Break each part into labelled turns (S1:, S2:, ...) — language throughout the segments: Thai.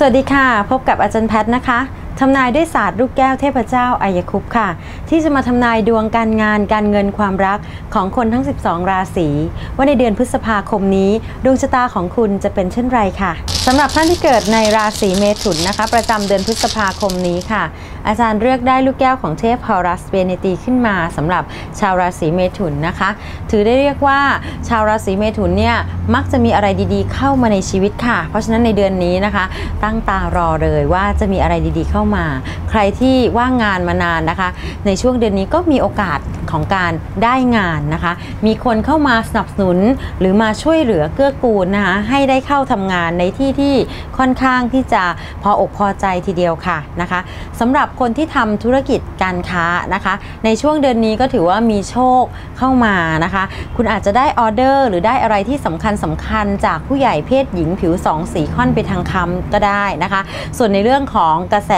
S1: สวัสดีค่ะ พบกับอาจารย์แพทย์นะคะทำนายด้วยศาสตร์ลูกแก้วเทพเจ้าอายคุปต์ค่ะ ที่จะมาทำนายดวงการงานการเงินความรักของคนทั้ง 12 ราศีว่าในเดือนพฤษภาคมนี้ ดวงชะตาของคุณจะเป็นเช่นไรค่ะสำหรับท่านที่เกิดในราศีเมถุนนะคะ ประจำเดือนพฤษภาคมนี้ค่ะ อาจารย์เลือกได้ลูกแก้วของเทพฮอรัสเบเนตีขึ้นมาสำหรับชาวราศีเมถุนนะคะ ถือได้เรียกว่าชาวราศีเมถุนเนี่ยมักจะมีอะไรดีๆ เข้ามาในชีวิตค่ะ เพราะฉะนั้นในเดือนนี้นะคะ ตั้งตารอเลยว่าจะมีอะไรดีๆเข้ามา ใครที่ว่างงานมานานนะคะ ในช่วงเดือนนี้ก็มีโอกาส ของการได้งานนะคะ มีคนเข้ามาสนับสนุนหรือมาช่วยเหลือเกื้อกูลนะคะให้ได้เข้าทำงานในที่ที่ค่อนข้างที่จะพออกพอใจทีเดียวค่ะนะคะสำหรับคนที่ทำธุรกิจการค้านะคะ ในช่วงเดือนนี้ก็ถือว่ามีโชคเข้ามานะคะ คุณอาจจะได้ออเดอร์ หรือได้อะไรที่สำคัญสำคัญจากผู้ใหญ่เพศหญิงผิวสองสีค่อนไปทางคำก็ได้นะคะ ส่วนในเรื่องของกระแส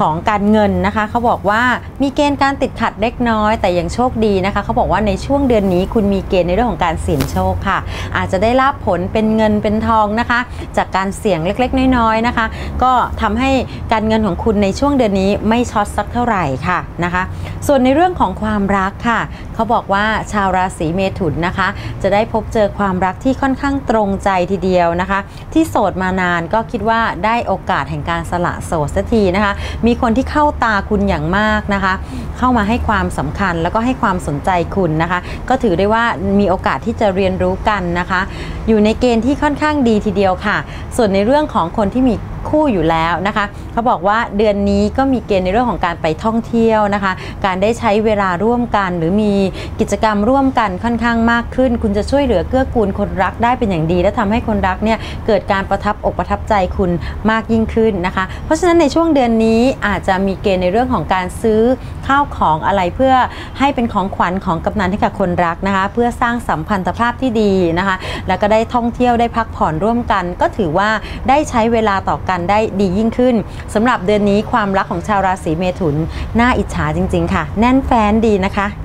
S1: ของการเงินนะคะเขาบอกว่ามีเกณฑ์การติดขัดเล็กน้อย แต่ยังโชคดีนะคะ เขาบอกว่าในช่วงเดือนนี้คุณมีเกณฑ์ในเรื่องของการเสี่ยงโชคค่ะ อาจจะได้ลาบผลเป็นเงินเป็นทองนะคะ จากการเสี่ยงเล็กๆ น้อยๆนะคะ ก็ทำให้การเงินของคุณในช่วงเดือนนี้ไม่ช็อตสักเท่าไหร่ค่ะนะคะ ส่วนในเรื่องของความรักค่ะ เขาบอกว่าชาวราศีเมถุนนะคะ จะได้พบเจอความรักที่ค่อนข้างตรงใจทีเดียวนะคะ ที่โสดมานานก็คิดว่าได้โอกาสแห่งการสละโสดสักทีนะคะ มีคนที่เข้าตาคุณอย่างมากนะคะ เข้ามาให้ความสำคัญแล้วก็ให้ความสนใจคุณนะคะ ก็ถือได้ว่ามีโอกาสที่จะเรียนรู้กันนะคะอยู่ในเกณฑ์ที่ค่อนข้างดีทีเดียวค่ะ ส่วนในเรื่องของคนที่มีคู่อยู่แล้วนะคะเขาบอกว่าเดือนนี้ก็มีเกณฑ์ในเรื่องของการไปท่องเที่ยวนะคะ การได้ใช้เวลาร่วมกัน หรือมีกิจกรรมร่วมกันค่อนข้างมากขึ้น คุณจะช่วยเหลือเกื้อกูลคนรักได้เป็นอย่างดี และทำให้คนรักเนี่ยเกิดการประทับอกประทับใจคุณมากยิ่งขึ้นนะคะ เพราะฉะนั้นในช่วงเดือนนี้อาจจะมีเกณฑ์ในเรื่องของการซื้อข้าวของอะไรเพื่อให้เป็นของขวัญของกำนันให้กับคนรักนะคะ เพื่อสร้างสัมพันธภาพที่ดีนะคะ แล้วก็ได้ท่องเที่ยวได้พักผ่อนร่วมกัน ก็ถือว่าได้ใช้เวลาต่อกันได้ดียิ่งขึ้นสำหรับเดือนนี้ความรักของชาวราศีเมถุนน่าอิจฉาจริง ๆ ค่ะ แน่นแฟนดีนะคะ